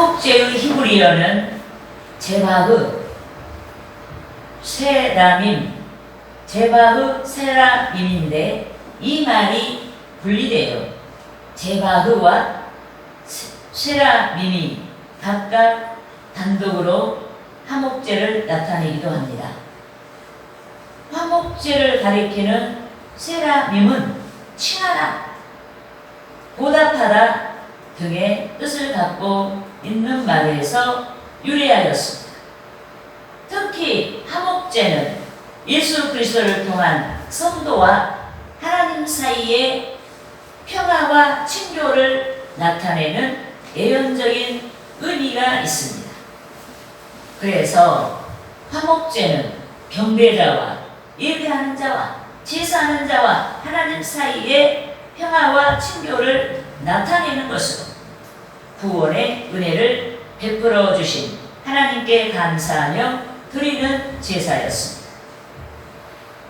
화목제의 히브리어는 제바흐 세라밈 제바흐 세라밈인데 이 말이 분리돼요. 제바흐와 세- 세라밈이 각각 단독으로 화목제를 나타내기도 합니다. 화목제를 가리키는 세라밈은 친하다, 보답하다 등의 뜻을 갖고 있는 말에서 유래하였습니다. 특히 화목제는 예수 그리스도를 통한 성도와 하나님 사이의 평화와 친교를 나타내는 예언적인 의미가 있습니다. 그래서 화목제는 경배자와 예배하는 자와 제사하는 자와 하나님 사이의 평화와 친교를 나타내는 것으로 구원의 은혜를 베풀어 주신 하나님께 감사하며 드리는 제사였습니다.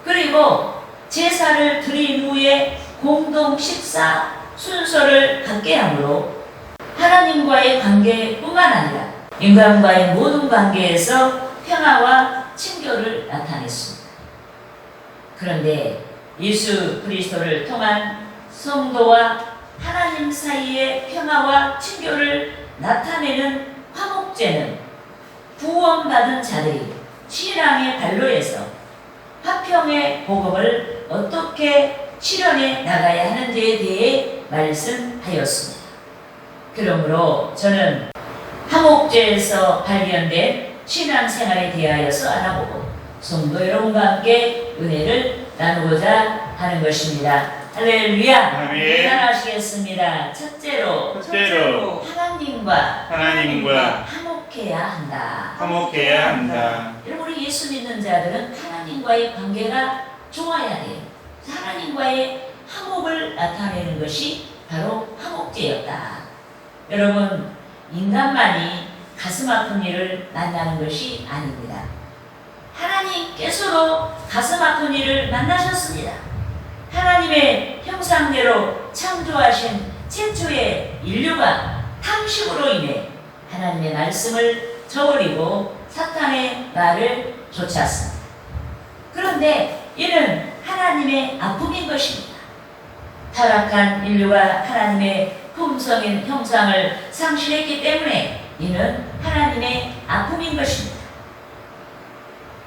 그리고 제사를 드린 후에 공동 식사 순서를 갖게 하므로 하나님과의 관계뿐만 아니라 인간과의 모든 관계에서 평화와 친교를 나타냈습니다. 그런데 예수 그리스도를 통한 성도와 하나님 사이의 평화와 친교를 나타내는 화목제는 구원받은 자들이 신앙의 발로에서 화평의 복음을 어떻게 실현해 나가야 하는지에 대해 말씀하였습니다. 그러므로 저는 화목제에서 발견된 신앙생활에 대하여서 알아보고 성도 여러분과 함께 은혜를 나누고자 하는 것입니다. 할렐루야! 아멘. 따라하시겠습니다. 첫째로 첫째로 하나님과 하나님과 화목해야 한다. 화목해야 한다. 여러분 우리 예수 믿는 자들은 하나님과의 관계가 좋아야 돼요. 하나님과의 화목을 나타내는 것이 바로 화목제였다. 여러분 인간만이 가슴 아픈 일을 만나는 것이 아닙니다. 하나님께서도 가슴 아픈 일을 만나셨습니다. 하나님의 형상대로 창조하신 최초의 인류가 탐식으로 인해 하나님의 말씀을 저버리고 사탄의 말을 쫓았습니다. 그런데 이는 하나님의 아픔인 것입니다. 타락한 인류가 하나님의 품성인 형상을 상실했기 때문에 이는 하나님의 아픔인 것입니다.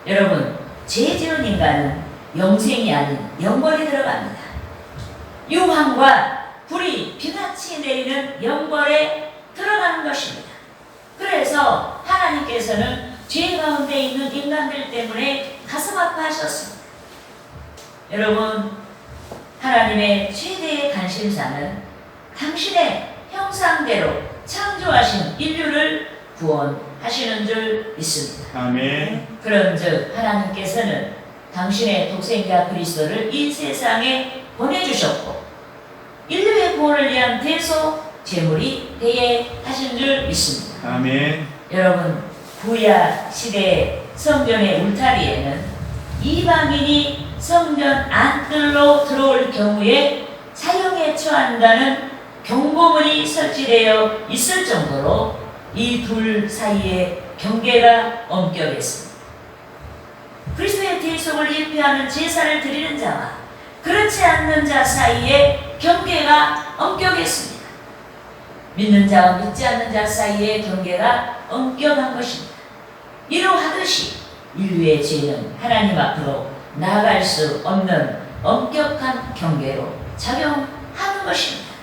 여러분, 죄 지은 인간은 영생이 아닌 영벌에 들어갑니다. 유황과 불이 비같이 내리는 영벌에 들어가는 것입니다. 그래서 하나님께서는 죄 가운데 있는 인간들 때문에 가슴 아파하셨습니다. 여러분, 하나님의 최대의 관심사는 당신의 형상대로 창조하신 인류를 구원하시는 줄 믿습니다. 아멘. 그런즉 하나님께서는 당신의 독생자 그리스도를 이 세상에 보내주셨고 인류의 구원을 위한 대소 제물이 되게 하신 줄 믿습니다. 아멘. 여러분 구약 시대 성전의 울타리에는 이방인이 성전 안뜰로 들어올 경우에 사형에 처한다는 경고문이 설치되어 있을 정도로 이 둘 사이에 경계가 엄격했습니다. 그리스도의 대속을 예표하는 제사를 드리는 자와 그렇지 않는 자 사이에 경계가 엄격했습니다. 믿는 자와 믿지 않는 자 사이에 경계가 엄격한 것입니다. 이러하듯이 인류의 죄는 하나님 앞으로 나아갈 수 없는 엄격한 경계로 작용하는 것입니다.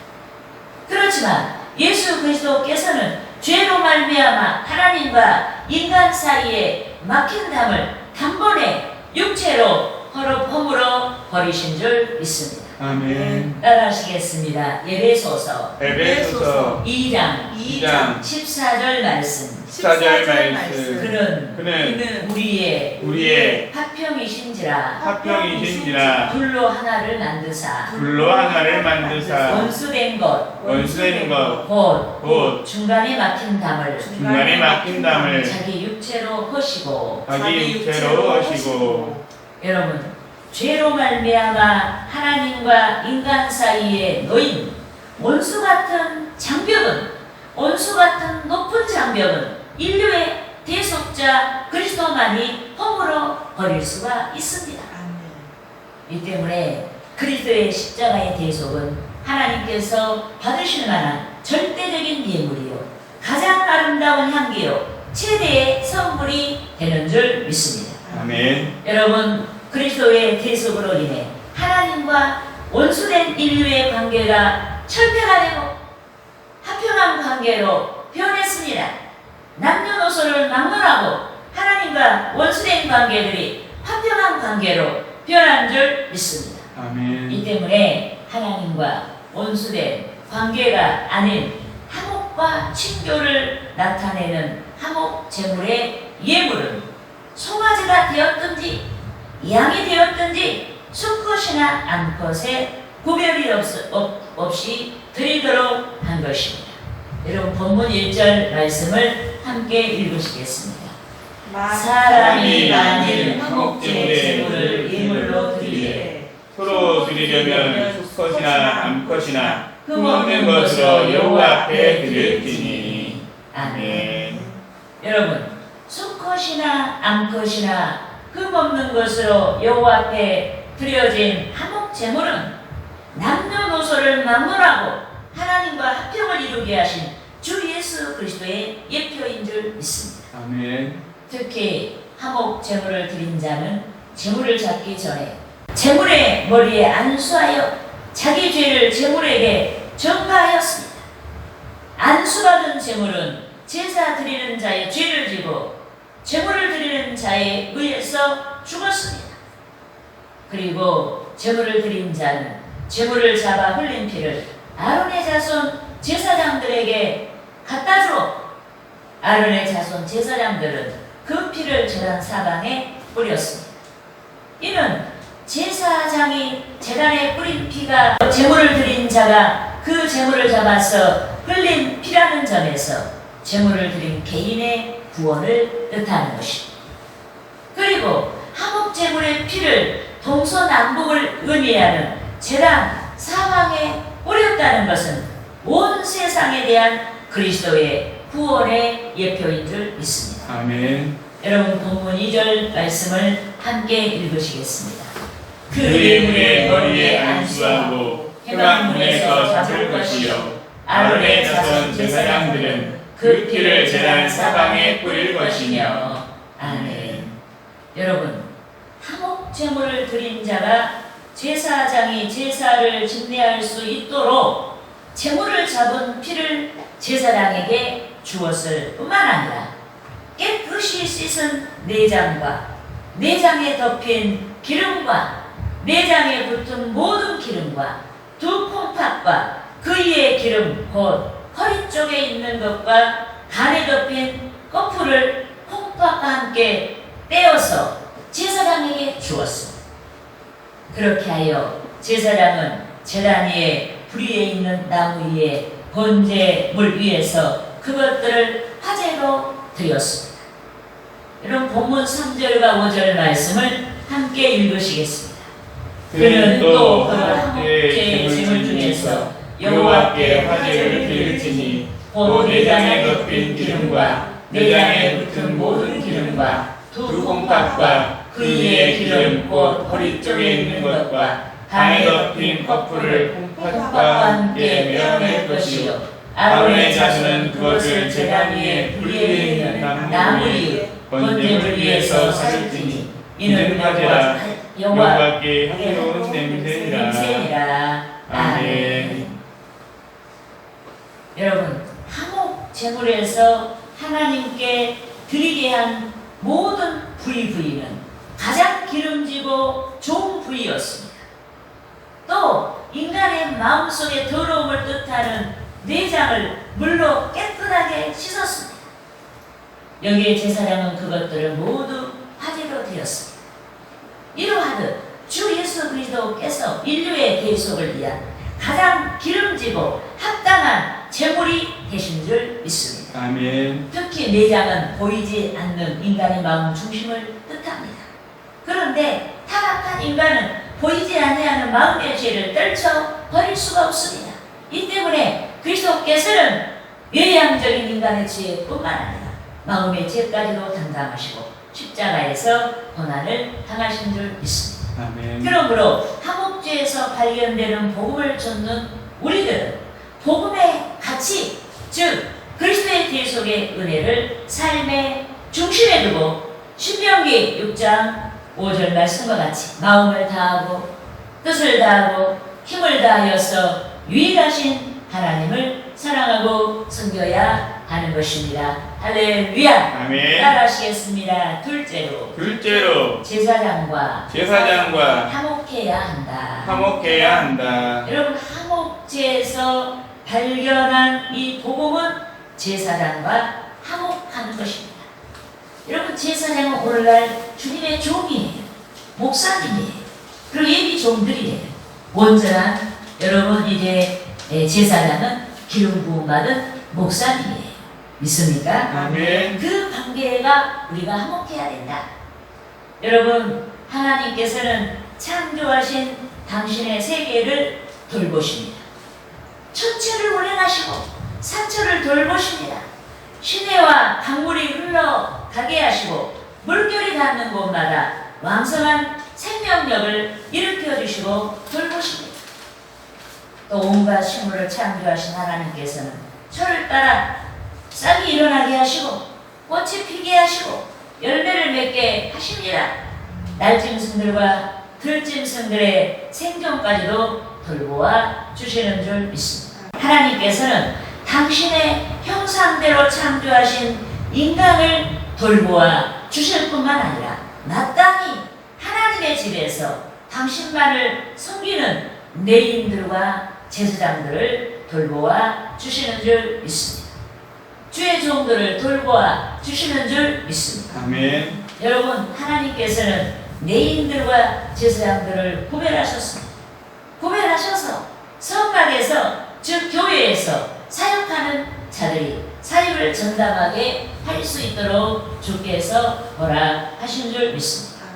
그렇지만 예수 그리스도께서는 죄로 말미암아 하나님과 인간 사이에 막힌 담을 단번에 육체로 허물어 버리신 줄 믿습니다. 아멘. 따라하시겠습니다. 예배소서 에베소서 2장 2장 14절 말씀. 14절 말씀. 그는 그는 우리의 우리의 화평이신지라. 합평이신지라. 둘로 하나를 만드사. 불로 하나를 만드사. 원수된 것, 원수된 것, 곧곧 중간에 막힌 담을 중간에 막힌 담을 자기 육체로 허시고 자기 육체로 하시고. 여러분 죄로 말미암아 하나님과 인간 사이에 놓인 원수 같은 장벽은 온수 같은 높은 장벽은 인류의 대속자 그리스도만이 허물어 버릴 수가 있습니다. 이 때문에 그리스도의 십자가의 대속은 하나님께서 받으실 만한 절대적인 예물이요 가장 아름다운 향기요 최대의 선물이 되는 줄 믿습니다. 아멘. 여러분 그리스도의 대속으로 인해 하나님과 원수된 인류의 관계가 철폐가 되고 화평한 관계로 변했습니다. 남녀노소를 막론하고 하나님과 원수된 관계들이 화평한 관계로 변한 줄 믿습니다. 이 아멘. 때문에 하나님과 원수된 관계가 아닌 화목과 친교를 나타내는 화목 제물의 예물은 송아지가 되었든지 양이 되었든지 수컷이나 암컷에 구별이 없, 없, 없이 드리도록 한 것입니다. 여러분 본문 1절 말씀을 함께 읽으시겠습니다. 사람이 만일 화목제 제물을 예물로 드리되 서로 드리려면 수컷이나 암컷이나 흠없는 것으로 여호와 앞에 드릴지니. 아멘. 아멘. 여러분 수컷이나 암컷이나 흠없는 것으로 여호와 앞에 드려진 화목 제물은 남녀노소를 막론하고 하나님과 합평을 이루게 하신 주 예수 그리스도의 예표인 줄 믿습니다. 아멘. 특히 화목 제물을 드린 자는 제물을 잡기 전에 제물의 머리에 안수하여 자기 죄를 제물에게 전가하였습니다. 안수받은 제물은 제사 드리는 자의 죄를 지고 제물을 드리는 자에 의해서 죽었습니다. 그리고 제물을 드린 자는 제물을 잡아 흘린 피를 아론의 자손 제사장들에게 갖다 주어 아론의 자손 제사장들은 그 피를 제단 사방에 뿌렸습니다. 이는 제사장이 제단에 뿌린 피가 제물을 드린 자가 그 제물을 잡아서 흘린 피라는 점에서 제물을 드린 개인의 구원을 뜻하는 것입니다. 그리고 하복 제물의 피를 동서남북을 의미하는 제단 사방에 뿌렸다는 것은 온 세상에 대한 그리스도의 구원의 예표인 줄 믿습니다. 아멘. 여러분 본문 2절 말씀을 함께 읽으시겠습니다. 그의 문의 머리에 안수하고 해방문에서 잡을 것이요 아론의 자손 제사장들은 그 피를 제단 사방에 뿌릴 것이며 아멘. 여러분, 화목 제물을 드린 자가 제사장이 제사를 진례할 수 있도록 제물을 잡은 피를 제사장에게 주었을 뿐만 아니라 깨끗이 씻은 내장과 내장에 덮인 기름과 내장에 붙은 모든 기름과 두 콩팥과 그 위의 기름 곧 허리 쪽에 있는 것과 간에 덮인 거풀을 콩팥과 함께 떼어서 제사장에게 주었습니다. 그렇게 하여 제사장은 제단 위에 불 위에 있는 나무 위에 번제 물 위에서 그것들을 화제로 드렸습니다. 여러분 본문 3절과 5절 말씀을 함께 읽으시겠습니다. 그는 또그 한목제 제물 중에서 여호와께 화제를 드릴지니 또 내장에 덮인 기름과 내장에 붙은 모든 기름과 두 콩팥과 그 위에 기름 곧 허리 쪽에 있는 것과 간에 덮인 커플을 콩팥과 함께 메어낼 것이요 아론의 자손은 그것을 제단 위에 불 위에 있는 나무 위에 번제물 위에서 사실지니 이는 여호와 여호와께 냄새니라 냄새니라. 아멘. 여러분 한옥 제물에서 하나님께 드리게 한 모든 부위 부위는 가장 기름지고 좋은 부위였습니다. 또 인간의 마음속의 더러움을 뜻하는 내장을 물로 깨끗하게 씻었습니다. 여기에 제사장은 그것들을 모두 화제로 드렸습니다. 이러하듯 주 예수 그리스도께서 인류의 대속을 위한 가장 기름지고 합당한 제물이 되신 줄 믿습니다. 아멘 특히 내장은 보이지 않는 인간의 마음 중심을 뜻합니다. 그런데 타락한 인간은 보이지 아니하는 마음의 죄를 떨쳐 버릴 수가 없습니다. 이 때문에 그리스도께서는 외향적인 인간의 죄뿐만 아니라 마음의 죄까지도 담당하시고 십자가에서 고난을 당하신 줄 믿습니다. 아멘. 그러므로 하목죄에서 발견되는 복음을 쫓는 우리들은 복음의 가치, 즉 그리스도의 계속의 은혜를 삶의 중심에 두고 신명기 6장 5절 말씀과 같이 마음을 다하고 뜻을 다하고 힘을 다하여서 유일하신 하나님을 사랑하고 섬겨야 하는 것입니다. 할렐루야! 아멘. 따라하시겠습니다. 둘째로 둘째로 제사장과 제사장과 화목해야 한다. 화목해야 한다. 여러분 화목제에서 발견한 이 복음은 제사장과 화목하는 것입니다. 여러분 제사장은 오늘날 주님의 종이에요. 목사님이에요. 그리고 예비 종들이에요. 온전한 여러분 이제 예, 제사장은 기름 부음 받은 목사님이에요. 믿습니까? 아멘. 그 관계가 우리가 화목해야 된다. 여러분, 하나님께서는 창조하신 당신의 세계를 돌보십니다. 천체를 운행하시고 산천을 돌보십니다. 시내와 강물이 흘러가게 하시고 물결이 닿는 곳마다 왕성한 생명력을 일으켜 주시고 돌보십니다. 또 온갖 식물을 창조하신 하나님께서는 철을 따라 싹이 일어나게 하시고 꽃이 피게 하시고 열매를 맺게 하십니다. 날짐승들과 들짐승들의 생존까지도 돌보아 주시는 줄 믿습니다. 하나님께서는 당신의 형상대로 창조하신 인간을 돌보아 주실 뿐만 아니라 마땅히 하나님의 집에서 당신만을 섬기는 내인들과 제사장들을 돌보아 주시는 줄 믿습니다. 주의 종들을 돌보아 주시는 줄 믿습니다. 아멘. 여러분, 하나님께서는 내인들과 제사장들을 구별하셨습니다. 구별하셔서 성막에서 즉 교회에서 사역하는 자들이 사역을 전담하게 할 수 있도록 주께서 허락하신 줄 믿습니다.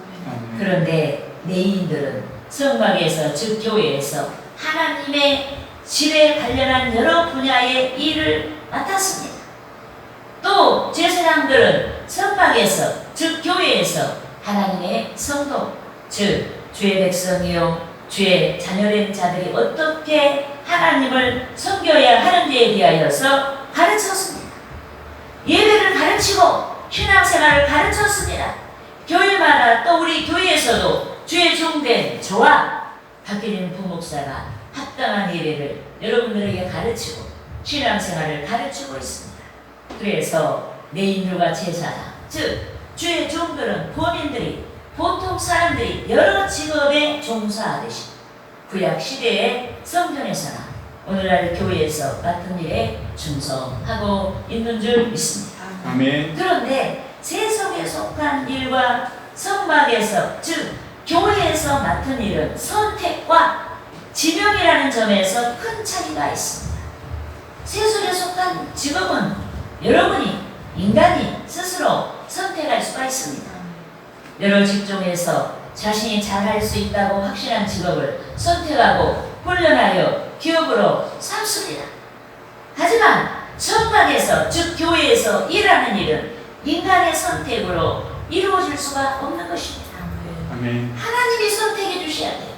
그런데 내인들은 성막에서 즉 교회에서 하나님의 집에 관련한 여러 분야의 일을 맡았습니다. 또 제사장들은 성막에서 즉 교회에서 하나님의 성도 즉 주의 백성이요 주의 자녀된 자들이 어떻게 하나님을 섬겨야 하는지에 대하여서 가르쳤습니다. 예배를 가르치고 신앙생활을 가르쳤습니다. 교회마다 또 우리 교회에서도 주의 종된 저와 박기린 부목사가 합당한 예배를 여러분들에게 가르치고 신앙생활을 가르치고 있습니다. 그래서 내인들과 제사장, 즉 주의 종들은 본인들이 보통 사람들이 여러 직업에 종사하듯이 구약 시대의 성전에서나 오늘날 교회에서 같은 일에 충성하고 있는 줄 믿습니다. 아멘. 그런데 세속에 속한 일과 성막에서 즉 교회에서 맡은 일은 선택과 지명이라는 점에서 큰 차이가 있습니다. 세속에 속한 직업은 여러분이 인간이 스스로 선택할 수가 있습니다. 여러 직종에서 자신이 잘할 수 있다고 확신한 직업을 선택하고 훈련하여 기업으로 삼습니다. 하지만 성막에서 즉 교회에서 일하는 일은 인간의 선택으로 이루어질 수가 없는 것입니다. 아멘. 하나님이 선택해 주셔야 돼요.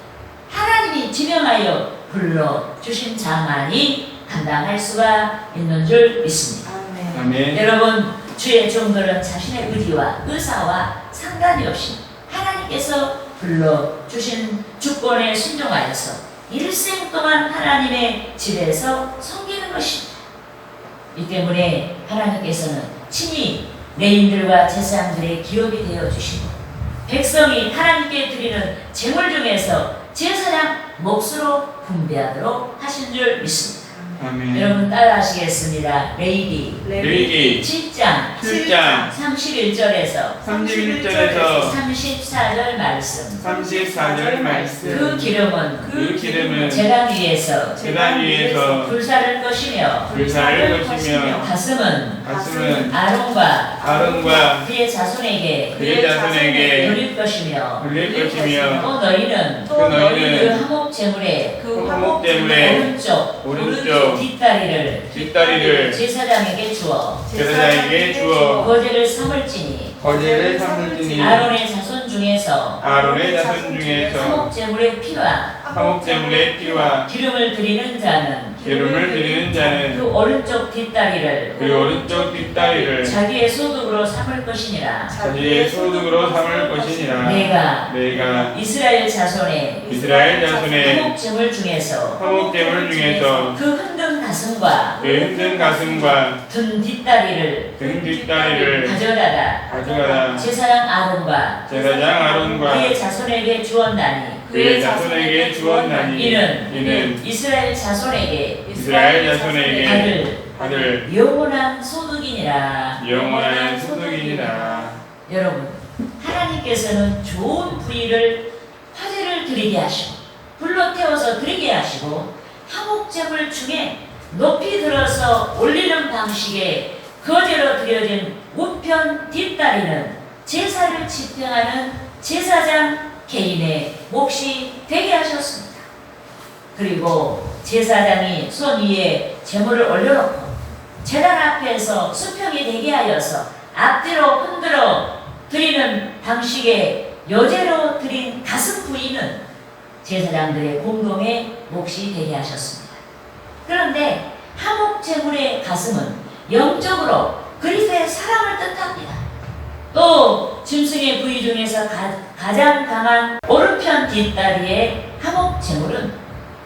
하나님이 지명하여 불러 주신 자만이 감당할 수가 있는 줄 믿습니다. 아멘. 여러분 주의 종들은 자신의 의지와 의사와 상관이 없이 하나님께서 불러 주신 주권에 순종하여서 일생 동안 하나님의 집에서 섬기는 것입니다. 이 때문에 하나님께서는 친히 레인들과 제사장들의 기업이 되어 주시고 백성이 하나님께 드리는 제물 중에서 제사장 몫으로 분배하도록 하신 줄 믿습니다. 아멘. 여러분 따라하시겠습니다. 레이기 레위기 7장 7장 31절에서 31절에서 34절 말씀. 34절 말씀. 그 기름은 그 기름은 재단 위에서 재단 위에서 불사를 것이며 불사를 것이며 가슴은 가슴은 아론과 아론과 그의 자손에게 그의 자손에게 돌릴 것이며 돌릴 것이며 또 너희는 그 너희는 그 화목 제물의 그 화목 제물의 오른쪽 오른쪽 뒷다리를 뒷다리를 제사장에게 주어 제사장에게 주어 거제를 삼을지니 거제를 삼을지니 아론의 자손 중에서 아론의 자손 중에서 화목 제물의 피와 화목 제물의 피와 기름을 드리는 자는 기름을 드리는 자는 그 오른쪽 뒷다리를 그 오른쪽 뒷다리를 자기의 소득으로 삼을 것이니라. 자기의 소득으로 삼을 것이니라. 내가 내가 이스라엘 자손의 이스라엘 자손의 화목 제물 중에서 화목 제물 중에서 그 가슴과 그 힘든 가슴과 든 뒷다리를 등 뒷다리를 가져다가 가져가라. 제사장 아론과 제사장 아론과 그의 자손에게 주었나니. 그의 자손에게 주었나니. 이는 이는 이스라엘 자손에게 이스라엘 자손에게 받을 아들 영원한 소득이니라. 영원한 소득이니라. 여러분 하나님께서는 좋은 부위를 화제를 드리게 하시고 불로 태워서 드리게 하시고 화목제물 중에 높이 들어서 올리는 방식의 거제로 드려진 우편 뒷다리는 제사를 집행하는 제사장 개인의 몫이 되게 하셨습니다. 그리고 제사장이 손 위에 제물을 올려놓고 제단 앞에서 수평이 되게 하여서 앞뒤로 흔들어 드리는 방식의 여제로 드린 가슴 부위는 제사장들의 공동의 몫이 되게 하셨습니다. 그런데 하목 제물의 가슴은 영적으로 그리스도의 사랑을 뜻합니다. 또 짐승의 부위 중에서 가, 장 강한 오른편 뒷다리의 하목 제물은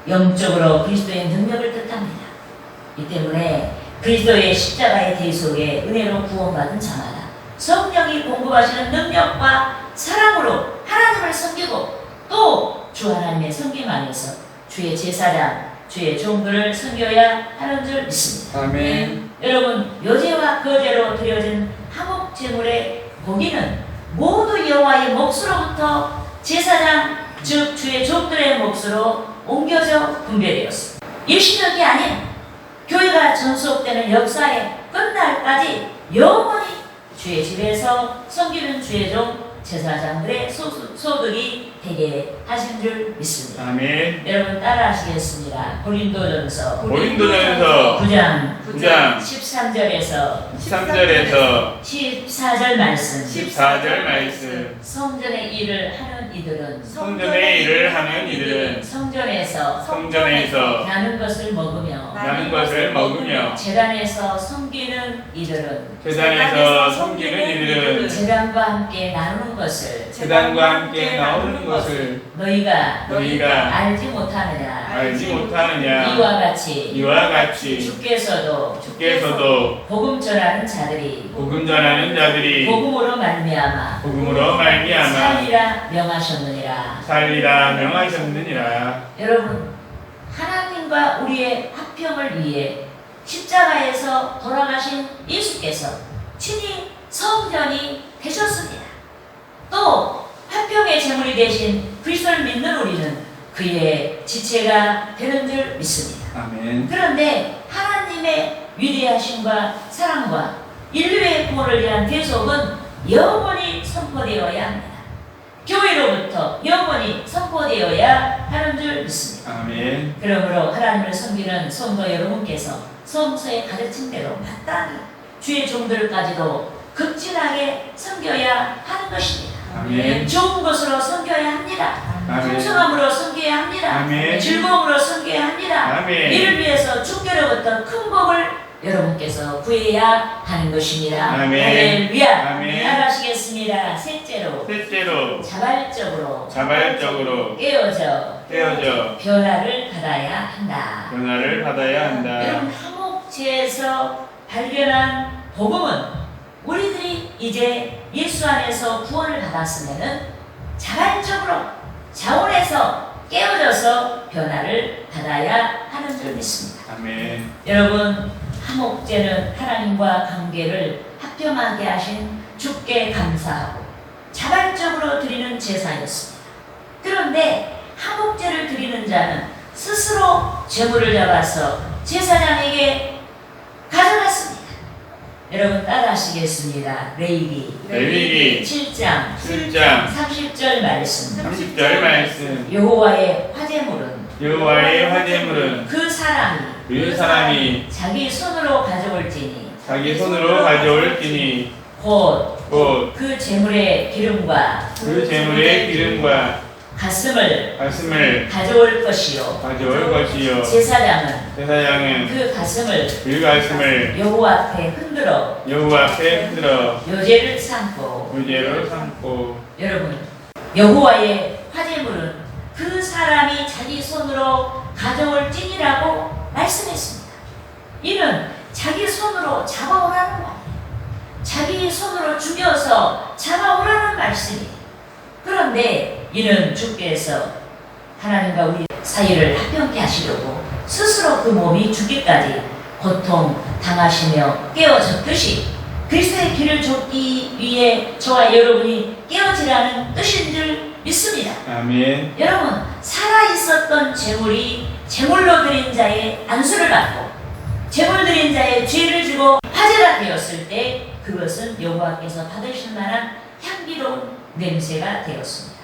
영적으로 그리스도의 능력을 뜻합니다. 이 때문에 그리스도의 십자가의 대 속에 은혜로 구원받은 자마다 성령이 공급하시는 능력과 사랑으로 하나님을 섬기고 또 주 하나님의 섬김 안에서 주의 제사장, 주의 종들을 섬겨야 하는 줄 믿습니다. 아멘 여러분 여제와 거제로 드려진 화목 제물의 고기는 모두 여호와의 몫으로부터 제사장 즉 주의 종들의 몫으로 옮겨져 분배되었습니다. 일시적이 아닌 교회가 전속되는 역사의 끝날까지 영원히 주의 집에서 섬기는 주의 종 제사장들의 소득, 소득이 되게 하신 줄 믿습니다. 아멘 여러분 따라하시겠습니다. 고린도전서 고린도전서 9장 9장 13절에서 13절에서 14절 말씀 14절 말씀 성전의 일을 하는 이들은 성전의 일을 하는 이들은 성전에서 성전에서 나는 것을 먹으며 나는 것을 먹으며 재단에서 섬기는 이들은 재단에서 섬기는 이들은 재단과 함께 나누는 것을 재단과 함께 나오는 것을 너희가 너희가 알지 못하느냐? 알지 못하느냐? 이와 같이 이와 같이 주께서도 주께서도 복음 전하는 자들이 복음 전하는 자들이 복음으로 말미암아 복음으로 말미암아 살리라 명하셨느니라. 살리라 명하셨느니라. 여러분 하나님과 우리의 화평을 위해 십자가에서 돌아가신 예수께서 친히 성전이 되셨습니다. 또 화평의 제물이 되신 그리스도를 믿는 우리는 그의 지체가 되는 줄 믿습니다. 아멘 그런데 하나님의 위대하심과 사랑과 인류의 구원을 위한 계속은 영원히 선포되어야 합니다. 교회로부터 영원히 선포되어야 하는 줄 믿습니다. 아멘 그러므로 하나님을 섬기는 성도 여러분께서 성서의 가르침대로 마땅히 주의 종들까지도 극진하게 섬겨야 하는 것입니다. 아멘 좋은 것으로 섬겨야 합니다. 풍성함으로 섬겨야 합니다. 아멘. 즐거움으로 섬겨야 합니다. 아멘 이를 위해서 주께로부터 큰 복을 여러분께서 구해야 하는 것입니다. 아멘. 할렐루야. 아멘. 나가시겠습니다. 셋째로 셋째로 자발적으로 자발적으로 깨어져 떼어져 변화를 받아야 한다. 변화를 받아야 한다 여러분 화목제에서 발견한 복음은 우리들이 이제 예수 안에서 구원을 받았으면은 자발적으로 자원에서 깨어져서 변화를 받아야 하는 줄 믿습니다. 아멘 여러분 화목제는 하나님과 관계를 합평하게 하신 주께 감사하고 자발적으로 드리는 제사였습니다. 그런데 화목제를 드리는 자는 스스로 제물을 잡아서 제사장에게 가져갔습니다. 여러분 따라하시겠습니다. 레이기 레위기 7장 7장 30절 말씀. 30절 말씀 여호와의 화제물은 여호와의 화제물은 그 사람이 그 사람이 자기 손으로 가져올지니. 자기 손으로 가져올지니. 곧 곧 그 재물의 기름과 그 재물의 기름과 가슴을 가슴을 가져올 것이요. 가져올 것이요. 제사장은 제사장은 그 가슴을 그 가슴을 여호와 앞에 흔들어 여호와 앞에 흔들어 요제를 삼고 무죄로 삼고 여러분 여호와의 화제물은 그 사람이 자기 손으로 가져올 찐이라고 말씀했습니다. 이는 자기 손으로 잡아오라는 말이에요. 자기 손으로 죽여서 잡아오라는 말씀이에요. 그런데 이는 주께서 하나님과 우리 사이를 합병케 하시려고 스스로 그 몸이 죽기까지 고통 당하시며 깨어졌듯이 그리스도의 길을 줬기 위해 저와 여러분이 깨어지라는 뜻인 줄 믿습니다. 아멘 여러분 살아 있었던 재물이 재물로 드린 자의 드린 자의 죄를 지고 화제가 되었을 때 그것은 여호와께서 받으실 만한 향기로운 냄새가 되었습니다.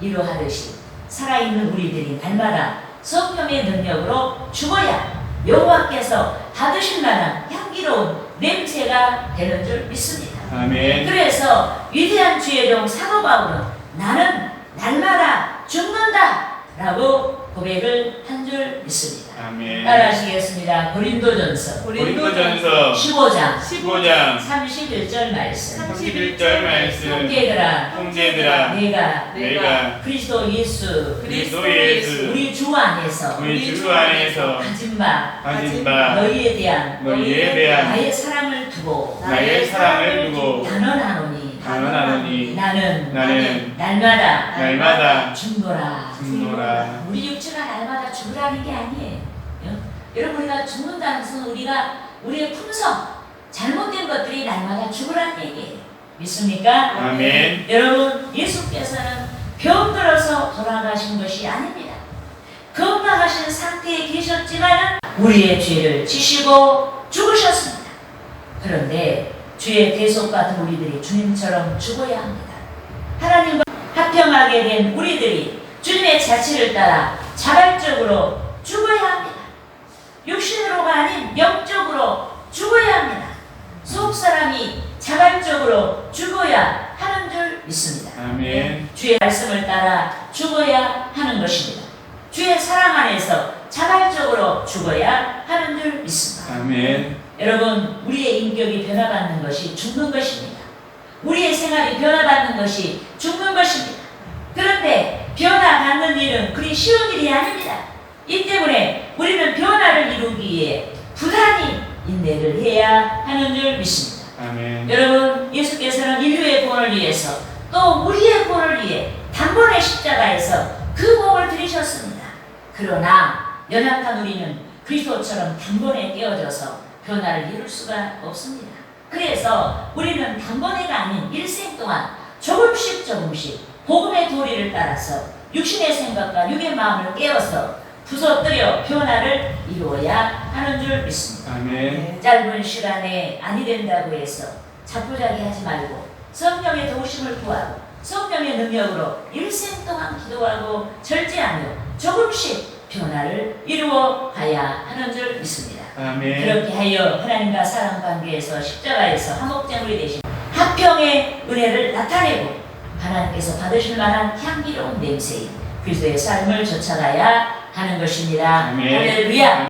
이러하듯이 살아있는 우리들이 날마다 성령의 능력으로 죽어야 여호와께서 받으실 만한 향기로운 냄새가 되는 줄 믿습니다. 아멘 그래서 위대한 주의 종 사도 바울은 나는 날마다 죽는다라고 고백을 한 줄 믿습니다. 아멘 따라하시겠습니다. 고린도전서 고린도전서 15장 15장 31절 말씀. 31절 말씀 형제들아 형제들아 내가 내가 그리스도 예수 그리스도 예수 우리 주 안에서 우리 주 안에서 가진 바 가진 바 너희에 대한 너희에 대한 나의 사랑을 두고 나의 사랑을 두고 단언하노니 단언하노니 나는 나는 날마다 날마다 죽노라. 죽노라 우리 육체가 날마다 죽으라는 게 아니에요. 어? 여러분 우리가 죽는다는 것은 우리가 우리의 품성 잘못된 것들이 날마다 죽으라는 얘기예요. 믿습니까? 아멘 여러분 예수께서는 병 들어서 돌아가신 것이 아닙니다. 건강하신 상태에 계셨지만 우리의 죄를 지시고 죽으셨습니다. 그런데 주의 대속 같은 우리들이 주님처럼 죽어야 합니다. 하나님과 합평하게 된 우리들이 주님의 자치를 따라 자발적으로 죽어야 합니다. 육신으로가 아닌 영적으로 죽어야 합니다. 속 사람이 자발적으로 죽어야 하는 줄 믿습니다. 아멘 주의 말씀을 따라 죽어야 하는 것입니다. 주의 사랑 안에서 자발적으로 죽어야 하는 줄 믿습니다. 아멘 여러분, 우리의 인격이 변화받는 것이 죽는 것입니다. 우리의 생활이 변화받는 것이 죽는 것입니다. 그런데 변화받는 일은 그리 쉬운 일이 아닙니다. 이 때문에 우리는 변화를 이루기 위해 부단히 인내를 해야 하는 줄 믿습니다. 아멘 여러분, 예수께서는 인류의 구원을 위해서 또 우리의 구원을 위해 단번에 십자가에서 그 몸을 들이셨습니다. 그러나 연약한 우리는 그리스도처럼 단번에 깨어져서 변화를 이룰 수가 없습니다. 그래서 우리는 단번에가 아닌 일생 동안 조금씩 조금씩 복음의 도리를 따라서 육신의 생각과 육의 마음을 깨어서 부서뜨려 변화를 이루어야 하는 줄 믿습니다. 아멘 짧은 시간에 아니 된다고 해서 자포자기 하지 말고 성령의 도우심을 구하고 성령의 능력으로 일생 동안 기도하고 절제하며 조금씩 변화를 이루어 가야 하는 줄 믿습니다. 아멘 그렇게 하여 하나님과 사랑 관계에서 십자가에서 화목제물이 되신 합평의 은혜를 나타내고 하나님께서 받으실 만한 향기로운 냄새인 그리스도의 삶을 쫓아가야 하는 것입니다. 아멘. 할렐루야.